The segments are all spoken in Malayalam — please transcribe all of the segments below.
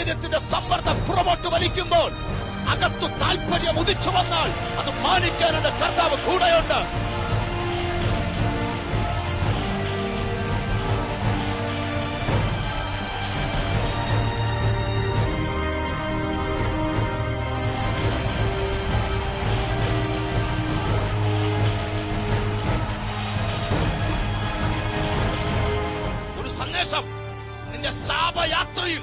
സാഹചര്യത്തിന്റെ സമ്മർദ്ദം പുറമോട്ട് വലിക്കുമ്പോൾ അകത്തു താല്പര്യം ഉദിച്ചു വന്നാൽ അത് മാനിക്കാനുള്ള കർത്താവ് കൂടെയുണ്ട്. സന്ദേശം നിന്റെ ശാപയാത്രയിൽ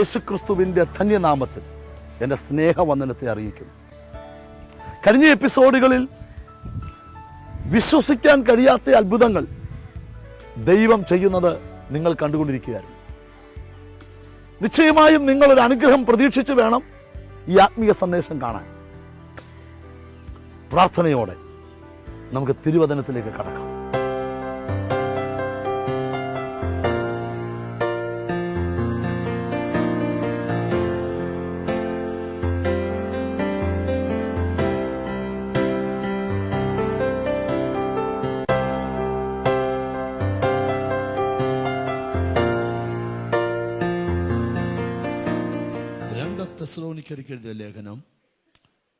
യേശുക്രിസ്തുവിന്റെ ധന്യനാമത്തിൽ എന്റെ സ്നേഹവന്ദനത്തെ അറിയിക്കുന്നു. കഴിഞ്ഞ എപ്പിസോഡുകളിൽ വിശ്വസിക്കാൻ കഴിയാത്ത അത്ഭുതങ്ങൾ ദൈവം ചെയ്യുന്നത് നിങ്ങൾ കണ്ടുകൊണ്ടിരിക്കുകയായിരുന്നു. നിശ്ചയമായും നിങ്ങളൊരു അനുഗ്രഹം പ്രതീക്ഷിച്ച് വേണം ഈ ആത്മീയ സന്ദേശം കാണാൻ. പ്രാർത്ഥനയോടെ നമുക്ക് തിരുവചനത്തിലേക്ക് കടക്കാം. രണ്ട് എഴുതിയ ലേഖനം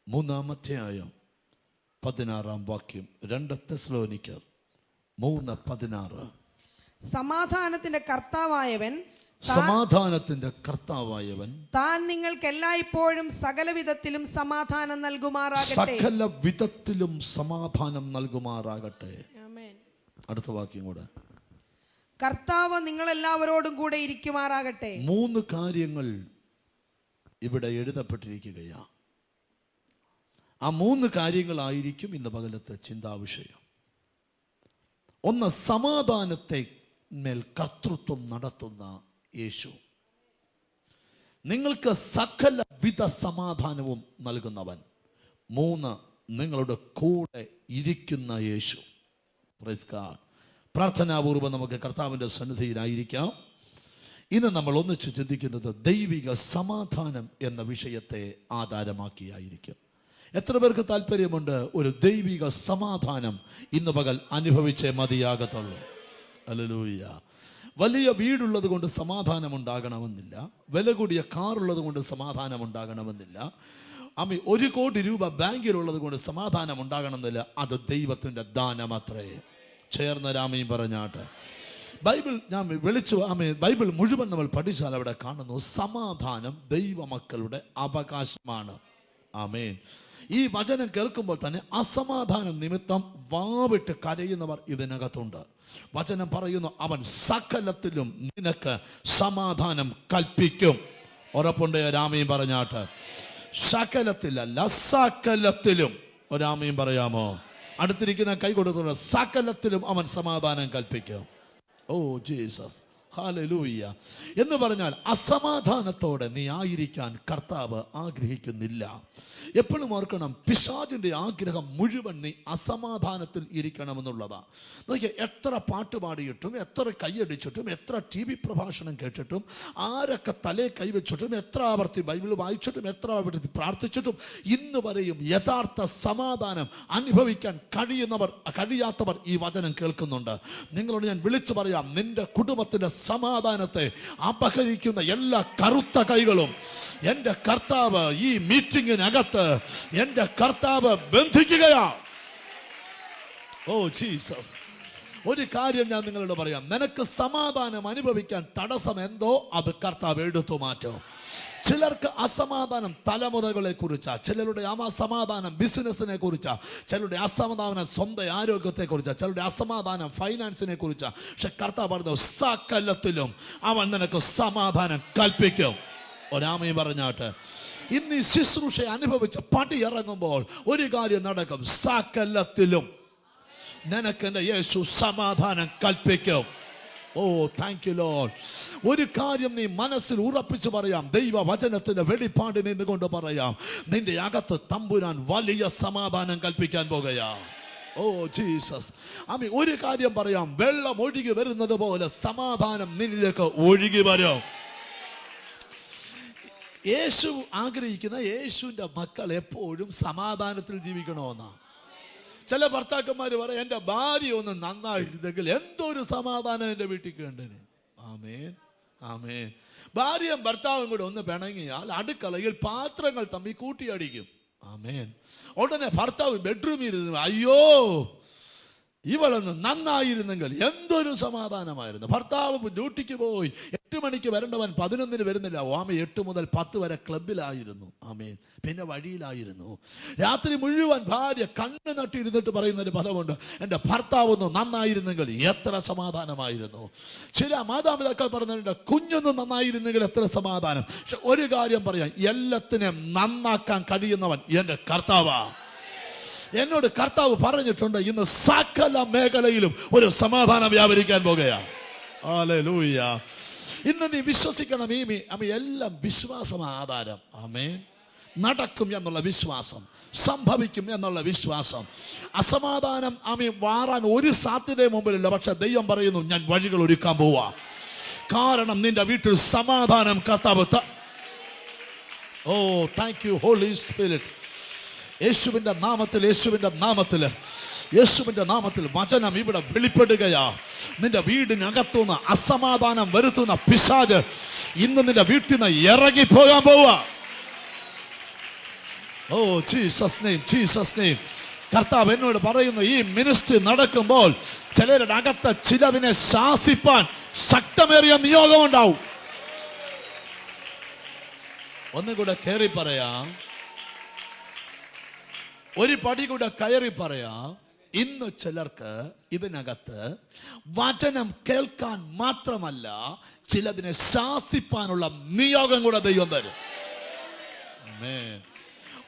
മൂന്നാമത്തെ ആയം പതിനാറാം വാക്യം. രണ്ട് തെസ്ലോണിക്കർ മൂന്ന് പതിനാറ്. സമാധാനത്തിന്റെ കർത്താവായവൻ സമാധാനത്തിന്റെ കർത്താവായവൻ താൻ നിങ്ങൾക്ക് എല്ലായ്പ്പോഴും സകലവിധത്തിലും സമാധാനം നൽകുമാറാകട്ടെ. സകല വിധത്തിലും സമാധാനം നൽകുമാറാകട്ടെ. അടുത്ത വാക്യം കൂടെ. കർത്താവ് നിങ്ങളെല്ലാവരോടും കൂടെ ഇരിക്കുമാറാകട്ടെ. മൂന്ന് കാര്യങ്ങൾ ഇവിടെ എഴുതപ്പെട്ടിരിക്കുകയാണ്. ആ മൂന്ന് കാര്യങ്ങളായിരിക്കും ഇന്ന് പകലത്തെ ചിന്താവിഷയം. ഒന്ന് സമാധാനത്തെ മേൽ കർത്തൃത്വം നടത്തുന്ന യേശു. നിങ്ങൾക്ക് സകല വിധ സമാധാനവും നൽകുന്നവൻ. മൂന്ന് നിങ്ങളുടെ കൂടെ ഇരിക്കുന്ന യേശു. പ്രാർത്ഥനാപൂർവം നമുക്ക് കർത്താവിന്റെ സന്നിധിയിലായിരിക്കാം. ഇന്ന് നമ്മൾ ഒന്നിച്ച് ചിന്തിക്കുന്നത് ദൈവിക സമാധാനം എന്ന വിഷയത്തെ ആധാരമാക്കിയായിരിക്കും. എത്ര പേർക്ക് താല്പര്യമുണ്ട് ഒരു ദൈവിക സമാധാനം ഇന്ന് പകൽ അനുഭവിച്ചേ മതിയാകത്തുള്ളൂ? അല്ലലൂയ്യ വലിയ വീടുള്ളത് കൊണ്ട് സമാധാനം ഉണ്ടാകണമെന്നില്ല വില കൂടിയ കാറുള്ളത് കൊണ്ട് സമാധാനം ഉണ്ടാകണമെന്നില്ല അമ്മി ഒരു കോടി രൂപ ബാങ്കിലുള്ളത് കൊണ്ട് സമാധാനം ഉണ്ടാകണമെന്നില്ല അത് ദൈവത്തിന്റെ ദാനമത്രേ. ചേർന്ന രാമയും പറഞ്ഞാട്ടെ. ബൈബിൾ ഞാൻ വിളിച്ചു ആമേ ബൈബിൾ മുഴുവൻ നമ്മൾ പഠിച്ചാൽ അവിടെ കാണുന്നു. സമാധാനം ദൈവമക്കളുടെ അവകാശമാണ്. ആമേൻ. ഈ വചനം കേൾക്കുമ്പോൾ തന്നെ അസമാധാനം നിമിത്തം വാവിട്ട് കരയുന്നവർ ഇതിനകത്തുണ്ട്. വചനം പറയുന്നു അവൻ സകലത്തിലും നിനക്ക് സമാധാനം കൽപ്പിക്കും. ഉറപ്പുണ്ട് രാമയും പറഞ്ഞാട്ട്. സകലത്തിലല്ല സകലത്തിലും. ഒരാമയും പറയാമോ? അടുത്തിരിക്കുന്ന കൈ കൊടുത്തുള്ള സകലത്തിലും അവൻ സമാധാനം കൽപ്പിക്കും. ഓ ജീസസ് ഹാലലൂയ്യ എന്ന് പറഞ്ഞാൽ അസമാധാനത്തോടെ നീ ആയിരിക്കാൻ കർത്താവ് ആഗ്രഹിക്കുന്നില്ല. എപ്പോഴും ഓർക്കണം പിശാചിന്റെ ആഗ്രഹം മുഴുവൻ നീ അസമാധാനത്തിൽ ഇരിക്കണമെന്നുള്ളതാണ് നോക്കിയാൽ എത്ര പാട്ട് പാടിയിട്ടും എത്ര കൈയടിച്ചിട്ടും എത്ര ടി വി പ്രഭാഷണം കേട്ടിട്ടും ആരൊക്കെ തലേ കൈവച്ചിട്ടും എത്ര ആവർത്തി ബൈബിൾ വായിച്ചിട്ടും എത്ര ആവർത്തി പ്രാർത്ഥിച്ചിട്ടും ഇന്ന് വരെയും യഥാർത്ഥ സമാധാനം അനുഭവിക്കാൻ കഴിയുന്നവർ കഴിയാത്തവർ ഈ വചനം കേൾക്കുന്നുണ്ട്. നിങ്ങളോട് ഞാൻ വിളിച്ചു പറയാം നിന്റെ കുടുംബത്തിന്റെ സമാധാനത്തെ അപഹരിക്കുന്ന എല്ലാ കറുത്ത കൈകളും എന്റെ കർത്താവ് ഈ മീറ്റിംഗിനകത്ത് എന്റെ കർത്താവ് ബന്ധിക്കുകയാ. Oh Jesus. ഒരു കാര്യം ഞാൻ നിങ്ങളോട് പറയാം. നിനക്ക് സമാധാനം അനുഭവിക്കാൻ തടസ്സം എന്തോ അത് കർത്താവ് എടുത്തു മാറ്റും. ചിലർക്ക് അസമാധാനം തലമുറകളെ കുറിച്ചാ ചിലരുടെ അസമാധാനം ബിസിനസ്സിനെ കുറിച്ചാ ചിലരുടെ അസമാധാനം സ്വന്തം ആരോഗ്യത്തെ കുറിച്ചാ ചിലരുടെ അസമാധാനം ഫൈനാൻസിനെ കുറിച്ചാ. പക്ഷെ കർത്താവ് പറഞ്ഞു സകലത്തിലും അവൻ നിനക്ക് സമാധാനം കൽപ്പിക്കും. ഒരാമയും പറഞ്ഞാട്ട് ഇന്ന് ഈ ശുശ്രൂഷ അനുഭവിച്ച പടി ഇറങ്ങുമ്പോൾ ഒരു കാര്യം നടക്കും. സകലത്തിലും നിനക്കെന്റെ യേശു സമാധാനം കൽപ്പിക്കും. ഓ താങ്ക് യു ലോൺ ഒരു കാര്യം നീ മനസ്സിൽ ഉറപ്പിച്ച് പറയാം. ദൈവ വചനത്തിന്റെ വെളിപ്പാട് നിന്നുകൊണ്ട് പറയാം. നിന്റെ അകത്ത് തമ്പുരാൻ വലിയ സമാധാനം കൽപ്പിക്കാൻ പോകുകയാ. Oh Jesus. അമ്മി ഒരു കാര്യം പറയാം. വെള്ളം ഒഴുകി വരുന്നത് പോലെ സമാധാനം നിന്നിലേക്ക് ഒഴുകി വരും. യേശു ആഗ്രഹിക്കുന്ന യേശുവിന്റെ മക്കൾ എപ്പോഴും സമാധാനത്തിൽ ജീവിക്കണമെന്നാ. ചില ഭർത്താക്കന്മാർ പറയും എന്റെ ഭാര്യ ഒന്ന് നന്നായിരുന്നെങ്കിൽ എന്തൊരു സമാധാനം എന്റെ വീട്ടിൽ കണ്ടന്. ആമേൻ. ആമേൻ. ഭാര്യയും ഭർത്താവും കൂടെ ഒന്ന് പിണങ്ങിയാൽ അടുക്കളയിൽ പാത്രങ്ങൾ തമ്മിൽ കൂട്ടിയടിക്കും. ആമേൻ. ഉടനെ ഭർത്താവ് ബെഡ്റൂമിൽ ഇരുന്ന് അയ്യോ ഇവളൊന്ന് നന്നായിരുന്നെങ്കിൽ എന്തൊരു സമാധാനമായിരുന്നു. ഭർത്താവ് ഡ്യൂട്ടിക്ക് പോയി എട്ട് മണിക്ക് വരേണ്ടവൻ പതിനൊന്നിന് വരുന്നില്ല. ആമ എട്ട് മുതൽ പത്ത് വരെ ക്ലബിലായിരുന്നു ആമേ പിന്നെ വഴിയിലായിരുന്നു. രാത്രി മുഴുവൻ ഭാര്യ കണ്ണ് നട്ടിരുന്നിട്ട് പറയുന്നൊരു പദമുണ്ട്. എന്റെ ഭർത്താവ് ഒന്ന് നന്നായിരുന്നെങ്കിൽ എത്ര സമാധാനമായിരുന്നു. ചില മാതാപിതാക്കൾ പറഞ്ഞിട്ടുണ്ട് കുഞ്ഞൊന്ന് നന്നായിരുന്നെങ്കിൽ എത്ര സമാധാനം? പക്ഷെ ഒരു കാര്യം പറയാം എല്ലാത്തിനെയും നന്നാക്കാൻ കഴിയുന്നവൻ എന്റെ കർത്താവാ. എന്നോട് കർത്താവ് പറഞ്ഞിട്ടുണ്ട് ഇന്ന് സകല മേഖലയിലും ഒരു സമാധാനം വ്യാപരിക്കാൻ പോകുകയാണ്. ഇന്ന് നീ വിശ്വസിക്കണം ഈ അമ്മ എല്ലാം വിശ്വാസം ആധാരം. ആമേൻ. നടക്കും എന്നുള്ള വിശ്വാസം സംഭവിക്കും എന്നുള്ള വിശ്വാസം. അസമാധാനം അമ്മ വാറാൻ ഒരു സാധ്യതയും മുമ്പിലില്ല പക്ഷെ ദൈവം പറയുന്നു ഞാൻ വഴികൾ ഒരുക്കാൻ പോവാ. കാരണം നിന്റെ വീട്ടിൽ സമാധാനം കത്താവ് ഓ താങ്ക് യു ഹോളി സ്പിരിറ്റ് യേശുവിന്റെ നാമത്തിൽ യേശുവിന്റെ നാമത്തിൽ യേശുവിന്റെ നാമത്തിൽ വചനം ഇവിടെ വെളിപ്പെടുകയാ. നിന്റെ വീടിനകത്തുനിന്ന് അസമാധാനം വരുത്തുന്ന പിശാജ് ഇന്ന് നിന്റെ വീട്ടിൽ നിന്ന് ഇറങ്ങിപ്പോകാൻ പോവുക oh Jesus name Jesus name കർത്താവ് എന്നോട് പറയുന്ന ഈ മിനിസ്ട്രി നടക്കുമ്പോൾ ചിലരുടെ അകത്ത് ചിലതിനെ ശാസിപ്പാൻ ശക്തമേറിയ നിയോഗം ഉണ്ടാവും ഒന്നുകൂടെ കയറി പറയാം. ഒരു പടി കൂടെ കയറി പറയാം. ഇന്ന് ചിലർക്ക് ഇതിനകത്ത് വചനം കേൾക്കാൻ മാത്രമല്ല ചിലതിനെ ശാസിപ്പാനുള്ള നിയോഗം കൂടെ ദൈവം തരും.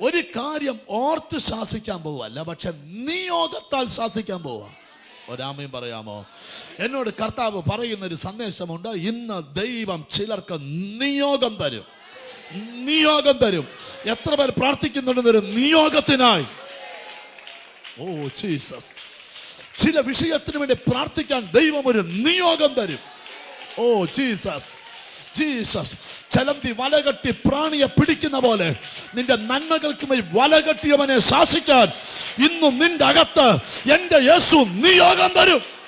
ഒരു കാര്യം ഓർത്ത് ശാസിക്കാൻ പോവല്ല പക്ഷെ നിയോഗത്താൽ ശാസിക്കാൻ പോവാ ഒരാമയും പറയാമോ? എന്നോട് കർത്താവ് പറയുന്ന ഒരു സന്ദേശമുണ്ട് ഇന്ന് ദൈവം ചിലർക്ക് നിയോഗം തരും. നിയോഗം തരും. എത്ര പേർ പ്രാർത്ഥിക്കുന്നുണ്ടെന്നൊരു നിയോഗത്തിനായി. Oh Jesus. ചില വിഷയത്തിന് വേണ്ടി പ്രാർത്ഥിക്കാൻ ദൈവം ഒരു നിയോഗം തരും. Oh Jesus. ജീസസ് ചലന്തി വലകെട്ടി പ്രാണിയെ പിടിക്കുന്ന പോലെ നിന്റെ നന്മകൾക്ക് മേൽ വലകെട്ടിയവനെ ശാസിക്കാൻ ഇന്നും നിന്റെ അകത്ത് എന്റെ യേശു നിയോഗം തരും.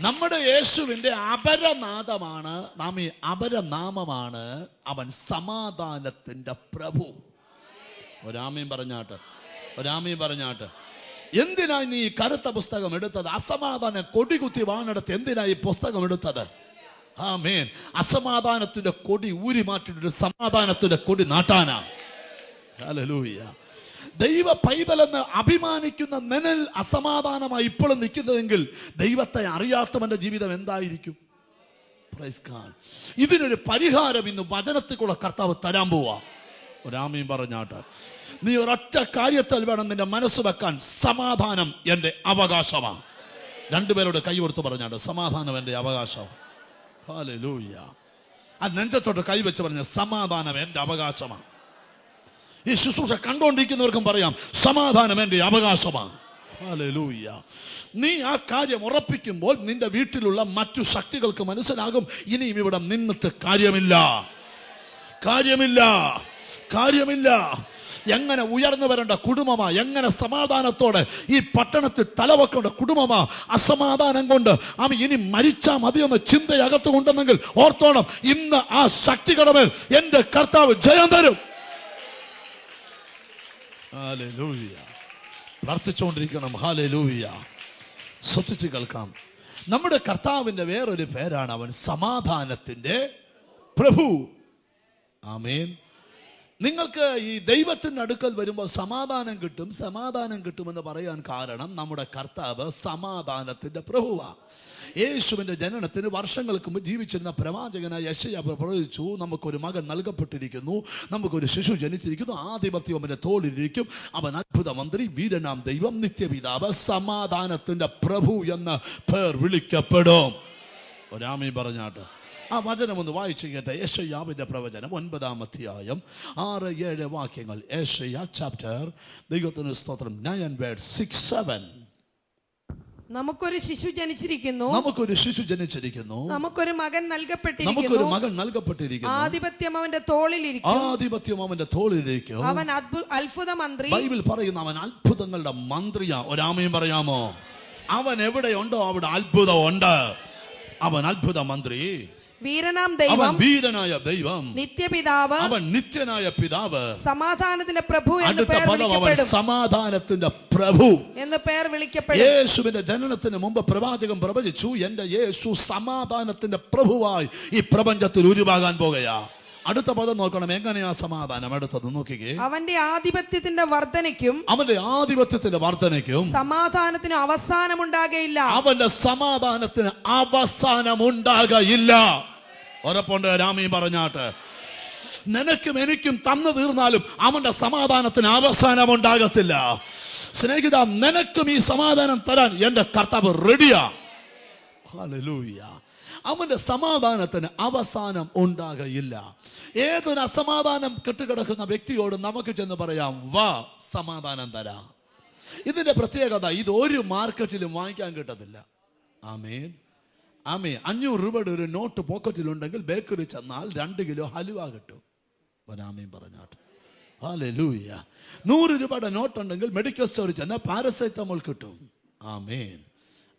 നമ്മുടെ യേശുവിന്റെ അപരനാദമാണ് നാം ഈ അപരനാമമാണ് അവൻ സമാധാനത്തിന്റെ പ്രഭു. ഒരാമയും പറഞ്ഞാട്ട് ഒരാമയും പറഞ്ഞാട്ട് എന്തിനാ നീ കറുത്ത പുസ്തകം എടുത്തത്? അസമാധാന കൊടികുത്തി വാണെടുത്ത് എന്തിനാ ഈ പുസ്തകം എടുത്തത്? ആ ആമേൻ. അസമാധാനത്തിന്റെ കൊടി ഊരി മാറ്റിട്ട് സമാധാനത്തിന്റെ കൊടി നാട്ടാനാ. ഹല്ലേലൂയ ദൈവ പൈതലെന്ന് അഭിമാനിക്കുന്ന നെനൽ അസമാധാനമായി ഇപ്പോഴും നിൽക്കുന്നതെങ്കിൽ ദൈവത്തെ അറിയാത്തവന്റെ ജീവിതം എന്തായിരിക്കും. ഇതിനൊരു പരിഹാരം ഇന്ന് വചനത്തിൽ കൂടെ കർത്താവ് തരാൻ പോവാ. ഒരാമയും പറഞ്ഞാട്ട് നീ ഒരൊറ്റ കാര്യത്തിൽ വേണം നിന്റെ മനസ്സ് വെക്കാൻ സമാധാനം എന്റെ അവകാശമാണ് രണ്ടുപേരോട് കൈ കൊടുത്ത് പറഞ്ഞാട്ട് സമാധാനം എന്റെ അവകാശമാണ് ആ നെഞ്ചത്തോട്ട് കൈവച്ച് പറഞ്ഞ സമാധാനം എന്റെ അവകാശമാണ് ഈ ശുശ്രൂഷ കണ്ടുകൊണ്ടിരിക്കുന്നവർക്കും പറയാം സമാധാനം എന്റെ അവകാശമാണ്. നീ ആ കാര്യം ഉറപ്പിക്കുമ്പോൾ നിന്റെ വീട്ടിലുള്ള മറ്റു ശക്തികൾക്ക് മനസ്സിലാകും ഇനിയും ഇവിടെ നിന്നിട്ട് കാര്യമില്ല. കാര്യമില്ല. കാര്യമില്ല. എങ്ങനെ ഉയർന്നു വരേണ്ട കുടുംബമാ എങ്ങനെ സമാധാനത്തോടെ ഈ പട്ടണത്തിൽ തലവെക്കേണ്ട കുടുംബമാ അസമാധാനം കൊണ്ട് അവൻ ഇനി മരിച്ചാ മതിയെന്ന ചിന്തയകത്ത് കൊണ്ടെന്നെങ്കിൽ ഓർത്തോണം ഇന്ന് ആ ശക്തികളുടെ മേൽ എന്റെ കർത്താവ് ജയം തരും. പ്രാർത്ഥിച്ചുകൊണ്ടിരിക്കണം. ലൂവിയ ശ്രദ്ധിച്ച് കേൾക്കണം നമ്മുടെ കർത്താവിന്റെ വേറൊരു പേരാണ് അവൻ സമാധാനത്തിന്റെ പ്രഭു. ആമേൻ. നിങ്ങൾക്ക് ഈ ദൈവത്തിന്റെ അടുക്കൽ വരുമ്പോൾ സമാധാനം കിട്ടും സമാധാനം കിട്ടുമെന്ന് പറയാൻ കാരണം നമ്മുടെ കർത്താവ് സമാധാനത്തിന്റെ പ്രഭുവാണ് യേശുവിന്റെ ജനനത്തിന് വർഷങ്ങൾക്ക് മുമ്പ് ജീവിച്ചിരുന്ന പ്രവാചകനായ യശയ പ്രവചിച്ചു നമുക്കൊരു മകൻ നൽകപ്പെട്ടിരിക്കുന്നു നമുക്കൊരു ശിശു ജനിച്ചിരിക്കുന്നു ആധിപത്യം അവന്റെ തോളിലിരിക്കും അവൻ അത്ഭുത മന്ത്രി വീരനാം ദൈവം നിത്യപിതാവ് സമാധാനത്തിന്റെ പ്രഭു എന്ന് പേർ വിളിക്കപ്പെടും. ഒരാമി പറഞ്ഞാട്ട്. ആ വചനം ഒന്ന് വായിച്ചു കേട്ടെ യേശയ്യാവിന്റെ പ്രവചനം ഒൻപതാം അധ്യായം ആറ് ഏഴ് വാക്യങ്ങൾ. യേശയ്യ ചാപ്റ്റർ ദൈവത്തിന് സ്തോത്രം. നയൻ വേർഡ് സിക്സ് സെവൻ നമുക്കൊരു ശിശു ജനിച്ചിരിക്കുന്നു. നമുക്കൊരു ശിശു ജനിച്ചിരിക്കുന്നു. നമുക്കൊരു മകൻ നമുക്കൊരു നൽകപ്പെട്ടിരിക്കുന്നു മകൻ നൽകപ്പെട്ടിരിക്കുന്നു. ആധിപത്യം അവന്റെ തോളിലിരിക്കും. ആധിപത്യം അവന്റെ തോളിലിരിക്കും. അവൻ അത്ഭുത അത്ഭുത മന്ത്രി ബൈബിൾ പറയുന്ന അവൻ അത്ഭുതങ്ങളുടെ മന്ത്രിയാ. ഒരാമയും പറയാമോ? അവൻ എവിടെയുണ്ടോ അവിടെ അത്ഭുതം ഉണ്ട് അവൻ അത്ഭുത മന്ത്രി വീരനാം അവൻ ദൈവം വീരനായ ദൈവം നിത്യപിതാവ് അവൻ നിത്യനായ പിതാവ്. സമാധാനത്തിന്റെ പ്രഭു എന്ന് അടുത്ത പേർ പദം അവൻ വിളിക്കപ്പെടും. സമാധാനത്തിന്റെ പ്രഭു. എന്ന് പേർ വിളിക്കപ്പെടും. യേശുവിന്റെ ജനനത്തിന് മുമ്പ് പ്രവാചകൻ പ്രവചിച്ചു എന്റെ യേശു സമാധാനത്തിന്റെ പ്രഭുവായി ഈ പ്രപഞ്ചത്തിൽ ഉരുവാകാൻ പോകുകയാ. അടുത്ത പദം നോക്കണം. എങ്ങനെയാ സമാധാനം? അടുത്തത് നോക്കിക്കേ. അവന്റെ ആധിപത്യത്തിന്റെ വർധനയ്ക്കും അവന്റെ ആധിപത്യത്തിന്റെ വർധനയ്ക്കും അവസാനം അവസാനമുണ്ടാകയില്ല. അവന്റെ സമാധാനത്തിന് അവസാനമുണ്ടാകയില്ല. ഉറപ്പുണ്ട്? രാമീ പറഞ്ഞാട്ട്. നിനക്കും എനിക്കും തന്നു തീർന്നാലും അവന്റെ സമാധാനത്തിന് അവസാനം ഉണ്ടാകത്തില്ല സ്നേഹിത നിനക്കും ഈ സമാധാനം തരാൻ എന്റെ കർത്താവ് റെഡിയാ അവന്റെ സമാധാനത്തിന് അവസാനം ഉണ്ടാകയില്ല. ഏതൊരു അസമാധാനം കെട്ടുകിടക്കുന്ന വ്യക്തിയോട് നമുക്ക് ചെന്ന് പറയാം വാ സമാധാനം തരാം. ഇതിന്റെ പ്രത്യേകത ഇത് ഒരു മാർക്കറ്റിലും വാങ്ങിക്കാൻ കിട്ടത്തില്ല. ആമേൻ. ആമേ അഞ്ഞൂറ് രൂപയുടെ ഒരു നോട്ട് പോക്കറ്റിൽ ഉണ്ടെങ്കിൽ ബേക്കറി ചെന്നാൽ രണ്ട് കിലോ ഹലുവ കിട്ടും. ഒരാമയും പറഞ്ഞാട്ടെ. നൂറ് രൂപയുടെ നോട്ട് ഉണ്ടെങ്കിൽ മെഡിക്കൽ സ്റ്റോറിൽ ചെന്നാൽ പാരസെറ്റമോൾ കിട്ടും. ആമേൻ.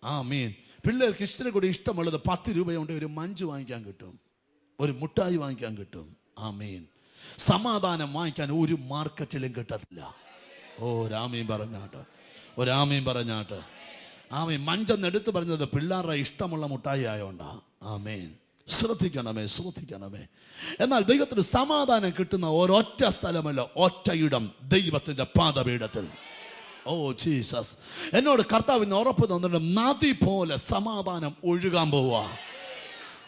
ആമേൻ. പിള്ളേർക്ക് ഇഷ്ടത്തിന് കൂടി ഇഷ്ടമുള്ളത് പത്ത് രൂപയുണ്ട് ഒരു മഞ്ച് വാങ്ങിക്കാൻ കിട്ടും. ഒരു മുട്ടായി വാങ്ങിക്കാൻ കിട്ടും. ആ മീൻ സമാധാനം വാങ്ങിക്കാൻ ഒരു മാർക്കറ്റിലും കിട്ടത്തില്ല. ഓ രാമീൻ പറഞ്ഞാട്ട്. ഒരാമീൻ പറഞ്ഞാട്ട്. ആമീൻ. മഞ്ചെന്ന് എടുത്തു പറഞ്ഞത് പിള്ളേരുടെ ഇഷ്ടമുള്ള മുട്ടായി ആയോണ്ടാ. ആമേൻ. ശ്രദ്ധിക്കണമേ ശ്രദ്ധിക്കണമേ. എന്നാൽ ദൈവത്തിന് സമാധാനം കിട്ടുന്ന ഒരൊറ്റ സ്ഥലമല്ല ഒറ്റയിടം ദൈവത്തിന്റെ പാദപീഠത്തിൽ. Oh Jesus. എന്നോട് കർത്താവ് ഇന്ന് ഉറപ്പ് തന്നിട്ട് നദി പോലെ സമാധാനം ഒഴുകാൻ പോവാ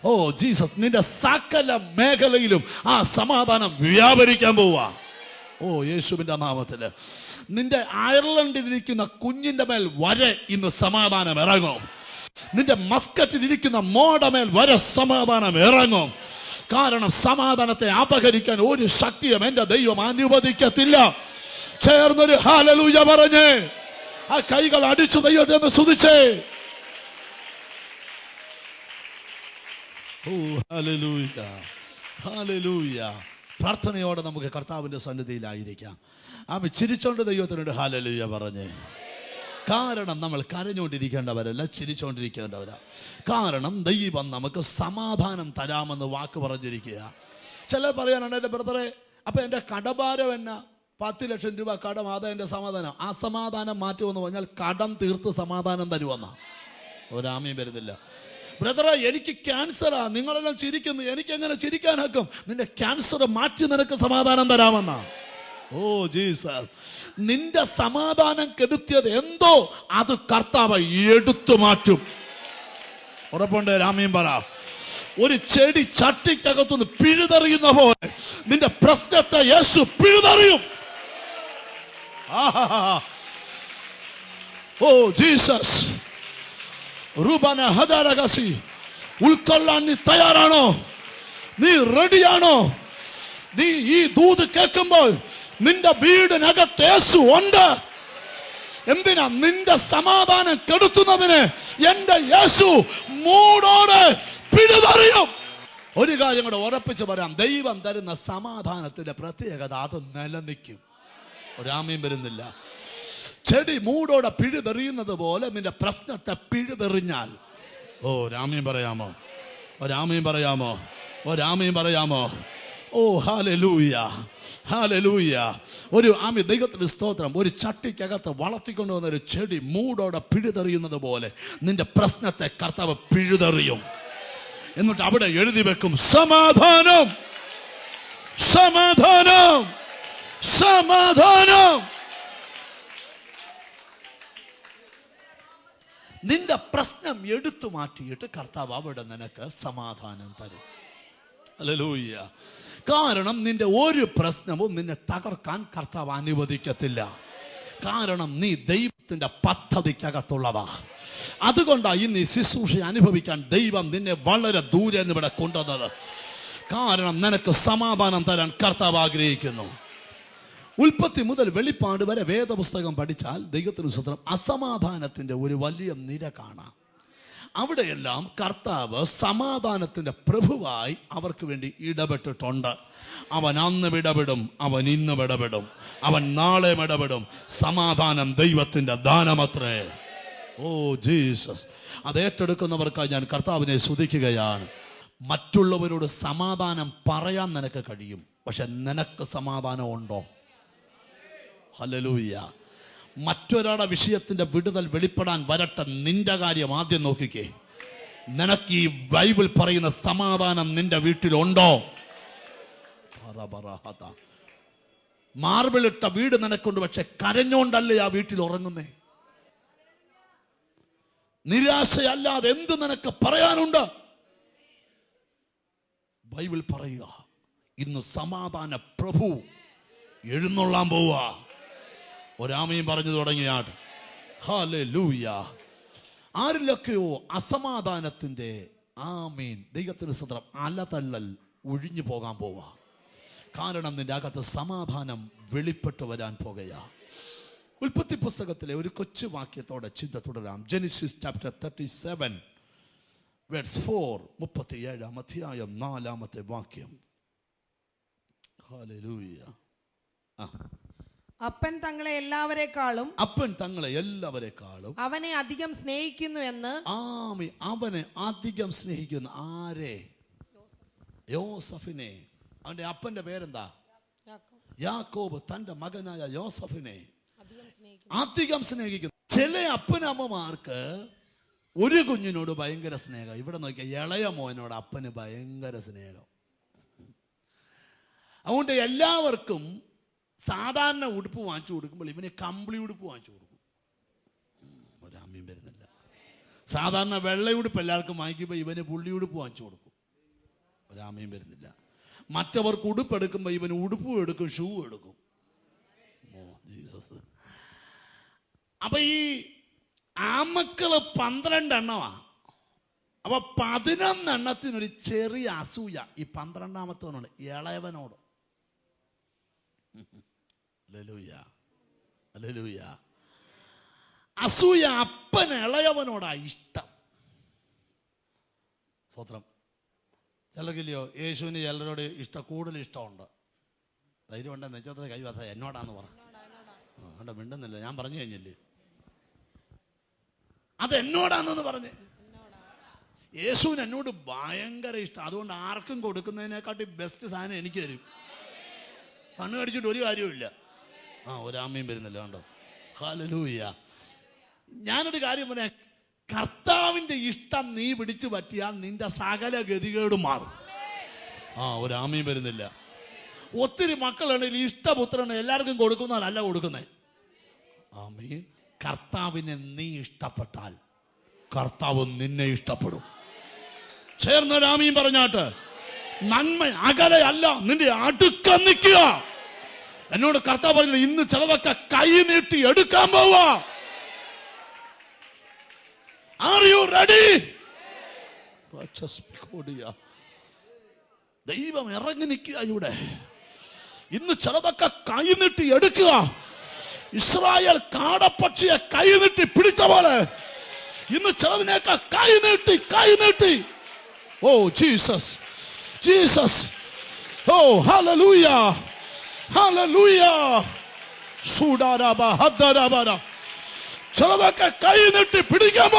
ഓ ജീസസ് നിന്റെ സകല മേഖലയിലും ആ സമാധാനം വ്യാപരിക്കാൻ പോവാ ഓ യേശുവിന്റെ നാമത്തിൽ. നിന്റെ അയർലൻഡിൽ ഇരിക്കുന്ന കുഞ്ഞിന്റെ മേൽ വരെ ഇന്ന് സമാധാനം ഇറങ്ങും. നിന്റെ മസ്കറ്റിൽ ഇരിക്കുന്ന മോടെ മേൽ വരെ സമാധാനം ഇറങ്ങും. കാരണം സമാധാനത്തെ അപഹരിക്കാൻ ഒരു ശക്തിയും എന്റെ ദൈവം അനുവദിക്കത്തില്ല. ചേർന്നൊരു ഹാലലൂയ പറഞ്ഞ് ആ കൈകൾ അടിച്ചു ദൈവത്തെ സുതിച്ചേ ഹല്ലേലൂയ ഹല്ലേലൂയ. പ്രാർത്ഥനയോടെ നമുക്ക് കർത്താവിന്റെ സന്നിധിയിലായിരിക്കാം. ആമ ചിരിച്ചോണ്ട് ദൈവത്തിനോട് ഹാലലൂയ പറഞ്ഞേ. കാരണം നമ്മൾ കരഞ്ഞുകൊണ്ടിരിക്കേണ്ടവരല്ല ചിരിച്ചുകൊണ്ടിരിക്കേണ്ടവരാ കാരണം ദൈവം നമുക്ക് സമാധാനം തരാമെന്ന് വാക്ക് പറഞ്ഞിരിക്കുക ചില പറയാനാണ് എന്റെ ബ്രദറെ അപ്പൊ എന്റെ കടഭാരം എന്നാ? പത്ത് ലക്ഷം രൂപ കടം അതാ എന്റെ സമാധാനം. ആ സമാധാനം മാറ്റുമെന്ന് പറഞ്ഞാൽ കടം തീർത്ത് സമാധാനം തരുമെന്ന ഒരാമയും വരുന്നില്ല. ബ്രദറെ എനിക്ക് ക്യാൻസറാ. നിങ്ങളെല്ലാം ചിരിക്കുന്നു. എനിക്ക് എങ്ങനെ ചിരിക്കാനാക്കും? നിന്റെ ക്യാൻസർ മാറ്റി നിനക്ക് സമാധാനം തരാമെന്നാ. Oh Jesus. നിന്റെ സമാധാനം കെടുത്തിയത് എന്തോ അത് കർത്താവ് എടുത്തു മാറ്റും. ഉറപ്പുണ്ട് രാമയും പറ. ഒരു ചെടി ചട്ടിക്കകത്തുനിന്ന് പിഴുതെറിയുന്ന പോലെ നിന്റെ പ്രശ്നത്തെ യേശു പിഴുതെറിയും. ഓ ജീസസ് റൂബാന ഹദാരകസി ഉൾക്കൊള്ളാൻ നീ തയ്യാറാണോ? നീ റെഡിയാണോ? നീ ഈ ദൂത് കേൾക്കുമ്പോൾ നിന്റെ വീടിനകത്ത് യേശു ഉണ്ട്. എന്തിനാ നിന്റെ സമാധാനം കെടുത്തുന്നതിന് എന്റെ യേശു മൂടോടെ പിടിതറിയും ഒരു കാര്യം കൂടെ ഉറപ്പിച്ച് പറയാം. ദൈവം തരുന്ന സമാധാനത്തിന്റെ പ്രത്യേകത അത് നിലനിൽക്കും. ഒരാമയും വരുന്നില്ല. ചെടി മൂടോടെ പിഴുതെറിയുന്നത് പോലെ നിന്റെ പ്രശ്നത്തെ പിഴുതെറിഞ്ഞാൽ. ഓ രാമയും പറയാമോ? ഒരാമയും രാമയും പറയാമോ? ഓ രാമയും പറയാമോ? ഓ ഹാലലൂയ ഹാലലൂയ ഒരു ആമി ദൈവത്തിന്റെ സ്തോത്രം. ഒരു ചട്ടിക്കകത്ത് വളർത്തിക്കൊണ്ടു വന്ന ഒരു ചെടി മൂടോടെ പിഴുതെറിയുന്നത് പോലെ നിന്റെ പ്രശ്നത്തെ കർത്താവ് പിഴുതെറിയും. എന്നിട്ട് അവിടെ എഴുതി വെക്കും സമാധാനം. സമാധാനം. സമാധാനം. നിന്റെ പ്രശ്നം എടുത്തു മാറ്റിയിട്ട് കർത്താവ് അവിടെ നിനക്ക് സമാധാനം തരും. ഹല്ലേലൂയ കാരണം നിന്റെ ഒരു പ്രശ്നവും നിന്നെ തകർക്കാൻ കർത്താവ് അനുവദിക്കത്തില്ല. കാരണം നീ ദൈവത്തിന്റെ പദ്ധതിക്കകത്തുള്ളതാ അതുകൊണ്ടാ ഇന്ന് ഈ ശുശ്രൂഷ അനുഭവിക്കാൻ ദൈവം നിന്നെ വളരെ ദൂരെ നിന്ന് ഇവിടെ കൊണ്ടുവന്നത്. കാരണം നിനക്ക് സമാധാനം തരാൻ കർത്താവ് ആഗ്രഹിക്കുന്നു. ഉൽപ്പത്തി മുതൽ വെളിപ്പാട് വരെ വേദപുസ്തകം പഠിച്ചാൽ ദൈവത്തിന് സ്വത്രം അസമാധാനത്തിന്റെ ഒരു വലിയ നിര കാണാം. അവിടെയെല്ലാം കർത്താവ് സമാധാനത്തിന്റെ പ്രഭുവായി അവർക്ക് വേണ്ടി ഇടപെട്ടിട്ടുണ്ട്. അവൻ അന്ന് ഇടപെടും അവൻ ഇന്നും ഇടപെടും അവൻ നാളെ ഇടപെടും. സമാധാനം ദൈവത്തിന്റെ ദാനമത്രേ. Oh Jesus. അത് ഏറ്റെടുക്കുന്നവർക്കായി ഞാൻ കർത്താവിനെ സ്തുതിക്കുകയാണ്. മറ്റുള്ളവരോട് സമാധാനം പറയാൻ നിനക്ക് കഴിയും. പക്ഷെ നിനക്ക് സമാധാനം ഉണ്ടോ? ഹലലൂയ മറ്റൊരാളുടെ വിഷയത്തിന്റെ വിടുതൽ വെളിപ്പെടാൻ വരട്ടെ. നിന്റെ കാര്യം ആദ്യം നോക്കിക്കേ. നിനക്ക് ഈ ബൈബിൾ പറയുന്ന സമാധാനം നിന്റെ വീട്ടിലുണ്ടോ? മാർബിളിട്ട വീട് നിനക്കുണ്ട്. പക്ഷെ കരഞ്ഞോണ്ടല്ലേ ആ വീട്ടിൽ ഉറങ്ങുന്നേ? നിരാശയല്ലാതെ എന്ത് നിനക്ക് പറയാനുണ്ട്? ബൈബിൾ പറയുക. ഇന്ന് സമാധാന പ്രഭു എഴുന്നള്ളാൻ പോവുക. ഒരാമയും പറഞ്ഞു തുടങ്ങിയാട്ട് ആരിലൊക്കെയോ അസമാധാനത്തിന്റെ ആമീൻ ദൈവത്തിന് സ്വന്തം അലതള്ളൽ ഒഴിഞ്ഞു പോകാൻ പോവാ. കാരണം നിന്റെ അകത്ത് സമാധാനം വെളിപ്പെട്ടു വരാൻ പോകയാ ഉൽപ്പത്തി പുസ്തകത്തിലെ ഒരു കൊച്ചു വാക്യത്തോടെ ചിന്ത തുടരാം. Genesis chapter thirty seven words four മുപ്പത്തി ഏഴാം അധ്യായം നാലാമത്തെ വാക്യം. ആ. അപ്പൻ തങ്ങളെ എല്ലാവരെക്കാളും അപ്പൻ തങ്ങളെ എല്ലാവരെക്കാളും അവനെ അധികം സ്നേഹിക്കുന്നു എന്ന് ആമി അവനെ അധികം സ്നേഹിക്കുന്നു. ആരെ? യോസഫിനെ. അവന്റെ അപ്പന്റെ പേരെന്താ? യാക്കോബ്. തന്റെ മകനായ യോസഫിനെ അധികം സ്നേഹിക്കുന്നു. ചില അപ്പനമ്മമാർക്ക് ഒരു കുഞ്ഞിനോട് ഭയങ്കര സ്നേഹം. ഇവിടെ നോക്കിയ ഇളയ മോനോട് അപ്പന് ഭയങ്കര സ്നേഹം. അതുകൊണ്ട് എല്ലാവർക്കും സാധാരണ ഉടുപ്പ് വാങ്ങിച്ചു കൊടുക്കുമ്പോൾ ഇവന് കമ്പിളി ഉടുപ്പ് വാങ്ങിച്ചു കൊടുക്കും. ഒരാമ്യം വരുന്നില്ല. സാധാരണ വെള്ളയുടുപ്പ് എല്ലാവർക്കും വാങ്ങിക്കുമ്പോൾ ഇവന് പുള്ളിയുടുപ്പ് വാങ്ങിച്ചു കൊടുക്കും. ഒരാമ്യം വരുന്നില്ല. മറ്റവർക്ക് ഉടുപ്പ് എടുക്കുമ്പോൾ ഇവന് ഉടുപ്പും എടുക്കും ഷൂ എടുക്കും. Oh Jesus. അപ്പൊ ഈ ആമക്കൾ പന്ത്രണ്ടെണ്ണമാ അപ്പൊ പതിനൊന്നെണ്ണത്തിനൊരു ചെറിയ അസൂയ ഈ പന്ത്രണ്ടാമത്തവനോട് ഇളയവനോട്. അസൂയ അപ്പൻ ഇളയവനോടാ ഇഷ്ടം. സ്വത്രം ചിലർക്കില്ലയോ യേശുവിന് ചിലരോട് ഇഷ്ടം കൂടുതൽ ഇഷ്ടമുണ്ട്. ധൈര്യമുണ്ട് നെച്ചത്തെ കൈവാസ എന്നോടാന്ന് പറഞ്ഞു മിണ്ടുന്നില്ല. ഞാൻ പറഞ്ഞു കഴിഞ്ഞില്ലേ? അത് എന്നോടാണെന്ന് പറഞ്ഞ്. യേശുവിന് എന്നോട് ഭയങ്കര ഇഷ്ടം. അതുകൊണ്ട് ആർക്കും കൊടുക്കുന്നതിനെക്കാട്ടി ബെസ്റ്റ് സാധനം എനിക്ക് തരും. കണ്ണു കടിച്ചിട്ട് ഒരു കാര്യവുമില്ല. ആ ഒരാമയും വരുന്നില്ല കണ്ടോ? ഹാലലൂയ ഞാനൊരു കാര്യം പറയാം കർത്താവിന്റെ ഇഷ്ടം നീ പിടിച്ചു പറ്റിയാൽ നിന്റെ സകല ഗതികേടും മാറും. ആ ഒരാമയും വരുന്നില്ല. ഒത്തിരി മക്കളുണ്ടെങ്കിൽ ഇഷ്ടപുത്രനെ എല്ലാവർക്കും കൊടുക്കുന്നതല്ല കൊടുക്കുന്നേ. ആമീൻ. കർത്താവിനെ നീ ഇഷ്ടപ്പെട്ടാൽ കർത്താവ് നിന്നെ ഇഷ്ടപ്പെടും. ചേർന്നൊരാമീൻ പറഞ്ഞാട്ട് നന്മ അകലെയല്ല നിന്റെ അടുക്ക നിൽക്കുക. എന്നോട് കർത്താവ് പറഞ്ഞു ഇന്ന് ചിലവൊക്കെ കൈ നീട്ടി എടുക്കാൻ പോവാ. ആർ യു റെഡി ദൈവം ഇറങ്ങി നിൽക്കുക ഇവിടെ. ഇന്ന് ചിലതൊക്കെ കൈ നീട്ടി എടുക്കുക. ഇസ്രായേൽ കാടപ്പക്ഷിയെ കൈ നീട്ടി പിടിച്ച പോലെ ഇന്ന് ചിലതിനെയൊക്കെ കൈ നീട്ടി കൈ നീട്ടി. ഓ ജീസസ് ജീസസ് ഓ ഹദ്ദരാബാര കൈ നീട്ടി പിടിക്കാൻ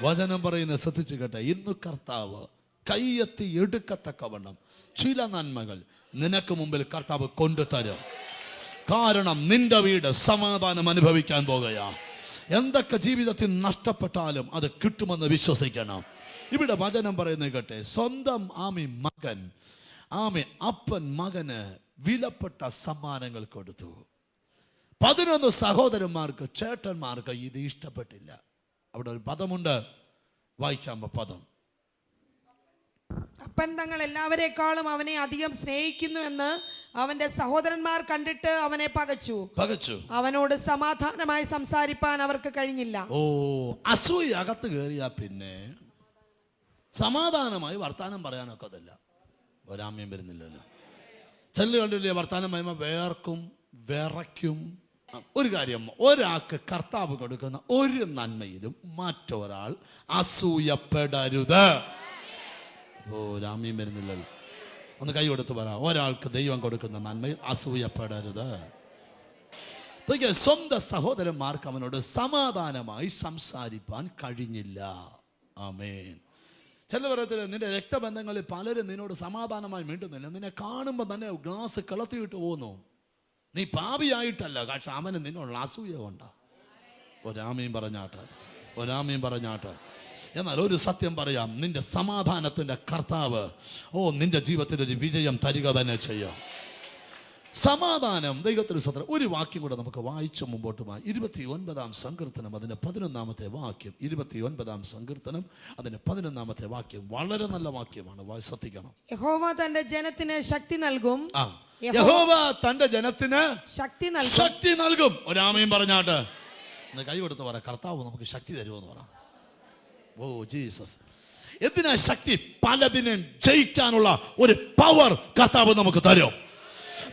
വചനം പറയുന്ന ശ്രദ്ധിച്ചു കേട്ടെ. ഇന്ന് കർത്താവ് കൈയെത്തി എടുക്കത്തക്കവണ്ണം ചില നന്മകൾ നിനക്ക് മുമ്പിൽ കർത്താവ് കൊണ്ടുതരും. കാരണം നിന്റെ വീട് സമാധാനം അനുഭവിക്കാൻ പോകുകയാ. എന്തൊക്കെ ജീവിതത്തിൽ നഷ്ടപ്പെട്ടാലും അത് കിട്ടുമെന്ന് വിശ്വസിക്കണം. ഇവിടെ വചനം പറയുന്നത് കേട്ടെ. സ്വന്തം ആമി മകൻ ആമി അപ്പൻ മകന് വിലപ്പെട്ട സമ്മാനങ്ങൾ കൊടുത്തു. പതിനൊന്ന് സഹോദരന്മാർക്ക് ചേട്ടന്മാർക്ക് ഇത് ഇഷ്ടപ്പെട്ടില്ല. അവിടെ ഒരു പദമുണ്ട്. വായിക്കാമ്പോ പദം? അപ്പൻ തങ്ങൾ എല്ലാവരെക്കാളും അവനെ അധികം സ്നേഹിക്കുന്നുവെന്ന് അവന്റെ സഹോദരന്മാർ കണ്ടിട്ട് അവനെ പകച്ചു. പകച്ചു. അവനോട് സമാധാനമായി സംസാരിപ്പാൻ അവർക്ക് കഴിഞ്ഞില്ല. ഓ അസൂയ അകത്ത് കയറിയാ പിന്നെ സമാധാനമായി വർത്താനം പറയാനൊക്കതില്ല. ഒരാമ്യം വരുന്നില്ലല്ലോ. ചെല്ലു കണ്ടില്ലേ വർത്താനം പറയുമ്പോൾ വേർക്കും വിറയ്ക്കും. ഒരു കാര്യം ഒരാൾക്ക് കർത്താവ് കൊടുക്കുന്ന ഒരു നന്മയിലും മറ്റൊരാൾ അസൂയപ്പെടരുത്. ഓ രാമ്യം വരുന്നില്ലല്ലോ. ഒന്ന് കൈ കൊടുത്ത് പറ ഒരാൾക്ക് ദൈവം കൊടുക്കുന്ന നന്മയിൽ അസൂയപ്പെടരുത്. സ്വന്തം സഹോദരന്മാർക്ക് അവനോട് സമാധാനമായി സംസാരിപ്പാൻ കഴിഞ്ഞില്ല. ആമേൻ. ചില പറയത്തില്ല നിന്റെ രക്തബന്ധങ്ങളിൽ പലരും നിന്നോട് സമാധാനമായി മിണ്ടുന്നില്ല. നിന്നെ കാണുമ്പോൾ തന്നെ ഗ്ലാസ് കിളത്തിയിട്ട് പോകുന്നു. നീ പാപിയായിട്ടല്ല പക്ഷെ അവന് നിന്നുള്ള അസൂയ കൊണ്ട. ഒരാമയും പറഞ്ഞാട്ട് ഒരാമയും പറഞ്ഞാട്ട്. എന്നാൽ ഒരു സത്യം പറയാം നിന്റെ സമാധാനത്തിന്റെ കർത്താവ് ഓ നിന്റെ ജീവിതത്തിൽ ഒരു വിജയം തരിക തന്നെ ചെയ്യാം. സമാധാനം. ദൈവത്തിന് സ്വന്തം ഒരു വാക്യം കൂടെ നമുക്ക് വായിച്ചു മുമ്പോട്ട് പോകാം ഇരുപത്തി ഒൻപതാം സങ്കീർത്തനം അതിന്റെ പതിനൊന്നാമത്തെ വാക്യം. ഇരുപത്തി ഒൻപതാം സങ്കീർത്തനം അതിന്റെ പതിനൊന്നാമത്തെ വാക്യം. വളരെ നല്ല വാക്യമാണ്. ശ്രദ്ധിക്കണം. യഹോവ തന്റെ ജനത്തിന് ശക്തി നൽകും. യഹോവ തന്റെ ജനത്തിന് ശക്തി നൽകും. ശക്തി നൽകും. ഒരാമയും പറഞ്ഞാട്ട്. ഒന്ന് കൈ കൊടുത്ത് പറ. കർത്താവ് നമുക്ക് ശക്തി തരുമെന്ന് പറ. Oh Jesus. എന്തിനാ ശക്തി? പലതിനെയും ജയിക്കാനുള്ള ഒരു പവർ കർത്താവ് നമുക്ക് തരും.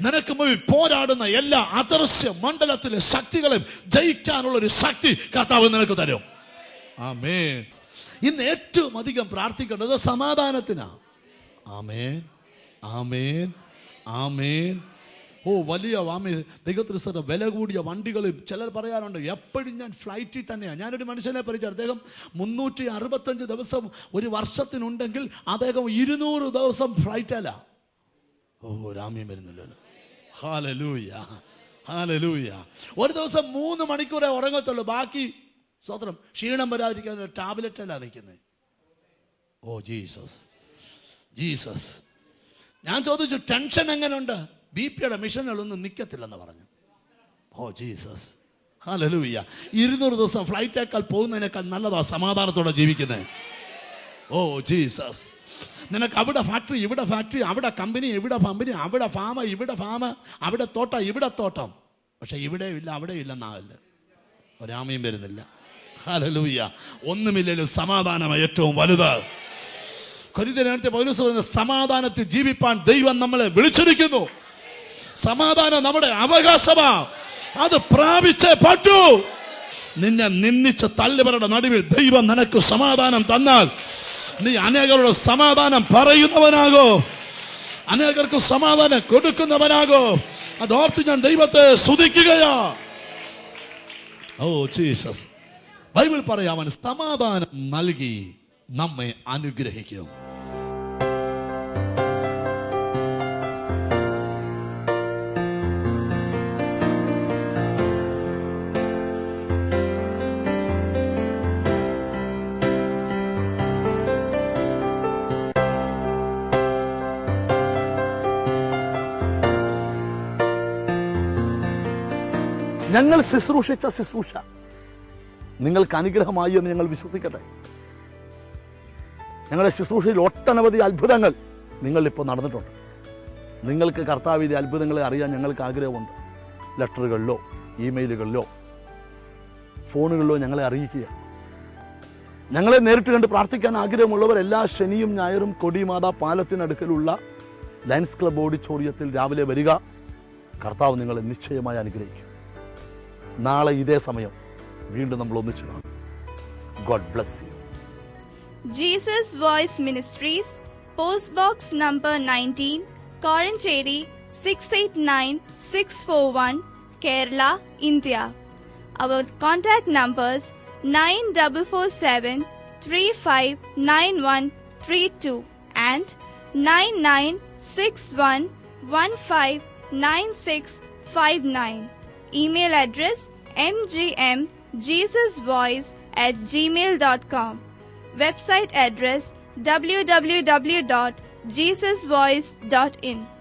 നിനക്ക് മുമ്പിൽ പോരാടുന്ന എല്ലാ അദൃശ്യ മണ്ഡലത്തിലെ ശക്തികളെയും ജയിക്കാനുള്ള ഒരു ശക്തി കർത്താവ് നിനക്ക് തരും. ആമേ ഇന്ന് ഏറ്റവും അധികം പ്രാർത്ഥിക്കേണ്ടത് സമാധാനത്തിനാ. ആമേൻ. ആമേൻ. ആമേൻ. ഓ വലിയ വാമേ ദൈവത്തിന്റെ വില കൂടിയ വണ്ടികളിൽ ചിലർ പറയാറുണ്ട് എപ്പോഴും ഞാൻ ഫ്ലൈറ്റിൽ തന്നെയാണ് ഞാനൊരു മനുഷ്യനെ പരിചയം അദ്ദേഹം മുന്നൂറ്റി അറുപത്തഞ്ച് ദിവസം ഒരു വർഷത്തിനുണ്ടെങ്കിൽ അദ്ദേഹം ഇരുന്നൂറ് ദിവസം ഫ്ലൈറ്റല്ല. ഓ രാമ്യം വരുന്നില്ലല്ലോ. ഹാലലൂയ ഹാലലൂയ ഒരു ദിവസം മൂന്ന് മണിക്കൂറേ ഉറങ്ങത്തുള്ളൂ. ബാക്കി സ്വത്രം ക്ഷീണം വരാതിരിക്കാൻ ടാബ്ലറ്റ് അല്ല വയ്ക്കുന്നത് ഓ ജീസസ്. ജീസസ്. ഞാൻ ചോദിച്ചു ടെൻഷൻ എങ്ങനെയുണ്ട് ബി പിയുടെ മിഷനുകളൊന്നും നിൽക്കത്തില്ലെന്ന് പറഞ്ഞു. Oh Jesus. ഹാലലൂയ ഇരുന്നൂറ് ദിവസം ഫ്ലൈറ്റേക്കാൾ പോകുന്നതിനേക്കാൾ നല്ലതാ സമാധാനത്തോടെ ജീവിക്കുന്നത് ഓ ജീസസ്. നിനക്ക് അവിടെ ഫാക്ടറി ഇവിടെ ഫാക്ടറി അവിടെ കമ്പനി ഇവിടെ കമ്പനി അവിടെ ഫാമ ഇവിടെ ഫാമ അവിടെ തോട്ടം ഇവിടെ തോട്ടം. പക്ഷെ ഇവിടെ ഇല്ല അവിടെ ഇല്ലെന്നാവില്ല ഒരാമയും വരുന്നില്ല. ഹാലലൂയ ഒന്നുമില്ലല്ലോ സമാധാനം ഏറ്റവും വലുത്. കൊരിത നേരത്തെ പൗലൂസ് പറയുന്ന സമാധാനത്തിൽ ജീവിപ്പാൻ ദൈവം നമ്മളെ വിളിച്ചിരിക്കുന്നു. സമാധാനം നമ്മുടെ അവകാശമാ. അത് പ്രാപിച്ചേ പറ്റൂ. നിന്നെ നിന്നിച്ച് തള്ളിവരുടെ നടുവിൽ ദൈവം നിനക്ക് സമാധാനം തന്നാൽ നീ അനേകരുടെ സമാധാനം പറയുന്നവനാകോ. അനേകർക്ക് സമാധാനം കൊടുക്കുന്നവനാകോ. അതോർത്ത് ഞാൻ ദൈവത്തെ സ്തുതിക്കുകയാ. Oh Jesus. ബൈബിൾ പറയാവൻ സമാധാനം നൽകി നമ്മെ അനുഗ്രഹിക്കും. ഞങ്ങൾ ശുശ്രൂഷിച്ച ശുശ്രൂഷ. നിങ്ങൾക്ക് അനുഗ്രഹമായി എന്ന് ഞങ്ങൾ വിശ്വസിക്കട്ടെ. ഞങ്ങളുടെ ശുശ്രൂഷയിൽ ഒട്ടനവധി അത്ഭുതങ്ങൾ നിങ്ങളിപ്പോൾ നടന്നിട്ടുണ്ട്. നിങ്ങൾക്ക് കർത്താവിധി അത്ഭുതങ്ങളെ അറിയാൻ ഞങ്ങൾക്ക് ആഗ്രഹമുണ്ട്. ലെറ്ററുകളിലോ ഇമെയിലുകളിലോ ഫോണുകളിലോ ഞങ്ങളെ അറിയിക്കുക. ഞങ്ങളെ നേരിട്ട് കണ്ട് പ്രാർത്ഥിക്കാൻ ആഗ്രഹമുള്ളവർ എല്ലാ ശനിയും ഞായറും കൊടിമാത പാലത്തിനടുക്കലുള്ള ലയൻസ് ക്ലബ് ഓഡിറ്റോറിയത്തിൽ രാവിലെ വരിക. കർത്താവ് നിങ്ങളെ നിശ്ചയമായി അനുഗ്രഹിക്കും. നാളെ ഇതേ സമയം വീണ്ടും നമ്മൾ ഒന്നിച്ചു കാണും God bless you Jesus Voice Ministries, Post Box number 19, Korancheri 689641, Kerala, India. Our contact numbers 9447 359132 and 9961159659. Email address mgmjesusvoice at gmail.com. Website address www.jesusvoice.in.